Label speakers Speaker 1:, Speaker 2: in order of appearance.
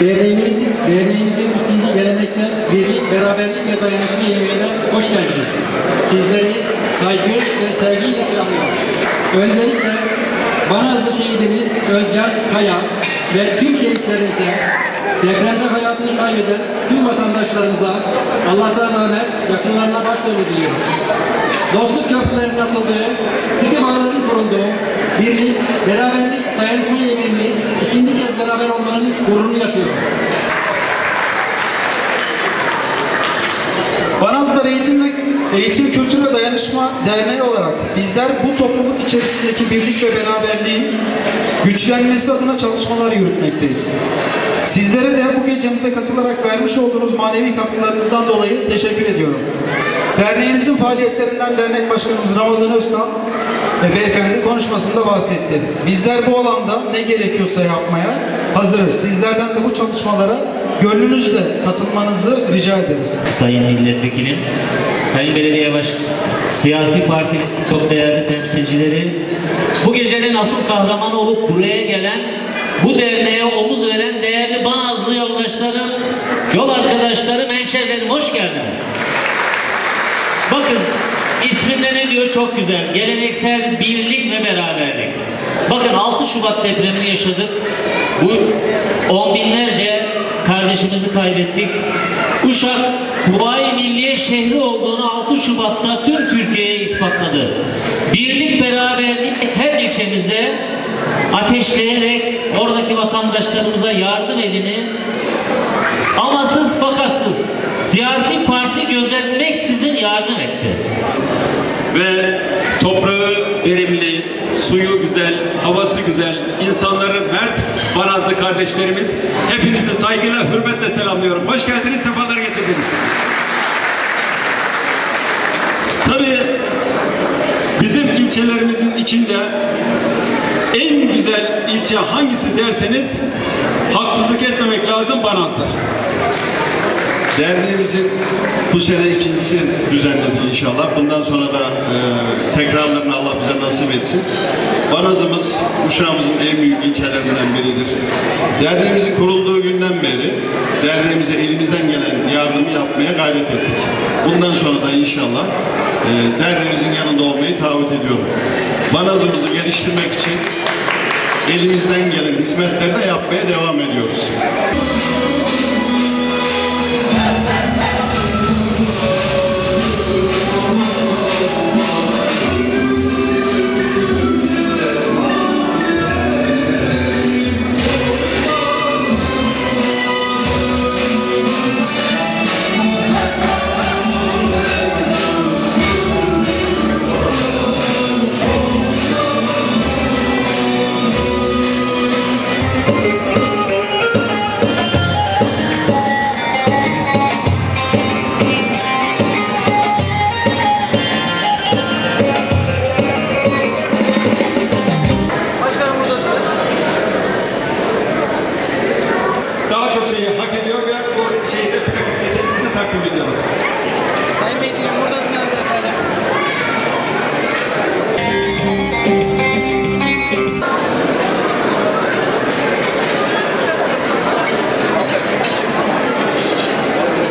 Speaker 1: Derneğimizin Derneğimizin, ikinci geleneksel birlik, beraberlik ve dayanışma yemeğine hoş geldiniz. Sizleri saygı ve sevgiyle selamlıyorum. Öncelikle Banazlı şehidimiz Özcan Kaya ve tüm şehitlerimize, depremde hayatını kaybeden tüm vatandaşlarımıza Allah'tan rahmet, yakınlarına başsağlığı diliyorum. Dostluk köprülerinin atıldığı, sıkı bağların kurulduğu,
Speaker 2: Eğitim ve Kültür ve Dayanışma Derneği olarak bizler bu topluluk içerisindeki birlik ve beraberliğin güçlenmesi adına çalışmalar yürütmekteyiz. Sizlere de bu gecemize katılarak vermiş olduğunuz manevi katkılarınızdan dolayı teşekkür ediyorum. Derneğimizin faaliyetlerinden dernek başkanımız Ramazan Özkan e, beyefendi konuşmasında bahsetti. Bizler bu alanda ne gerekiyorsa yapmaya hazırız. Sizlerden de bu çalışmalara gönlünüzle katılmanızı rica ederiz.
Speaker 3: Sayın Milletvekilim, Sayın Belediye Başkanı, siyasi parti çok değerli temsilcileri, bu gecenin asıl kahramanı olup buraya gelen, bu derneğe omuz veren değerli Banazlı yoldaşlarım, yol arkadaşlarım, hemşehrilerim hoş geldiniz. Bakın isminde ne diyor çok güzel. Geleneksel birlik ve beraberlik. Bakın 6 Şubat depremini yaşadık. Bu on binlerce kardeşimizi kaybettik. Uşak Kuvayi Milliye şehri olduğunu 6 Şubat'ta tüm Türkiye'ye ispatladı. Birlik beraberlik her ilçemizde ateşleyerek oradaki vatandaşlarımıza yardım edini amasız fakatsız siyasi parti gözetmeksizin yardım etti.
Speaker 4: ve toprağı verimli, suyu güzel, havası güzel, insanları mert, Banazlı kardeşlerimiz. Hepinizi saygıyla, hürmetle selamlıyorum. Hoş geldiniz, sefalar getirdiniz. Tabii bizim ilçelerimizin içinde en güzel ilçe hangisi derseniz haksızlık etmemek lazım Banazlar.
Speaker 5: Derneğimizin bu sene ikincisi düzenledi inşallah. Bundan sonra da e, tekrarlarını Allah bize nasip etsin. Banazımız Uşağımızın en büyük ilçelerinden biridir. Derneğimizin kurulduğu günden beri derneğimize elimizden gelen yardımı yapmaya gayret ettik. Bundan sonra da inşallah e, derneğimizin yanında olmayı taahhüt ediyorum. Banazımızı geliştirmek için elimizden gelen hizmetleri de yapmaya
Speaker 4: Sayın Vekilim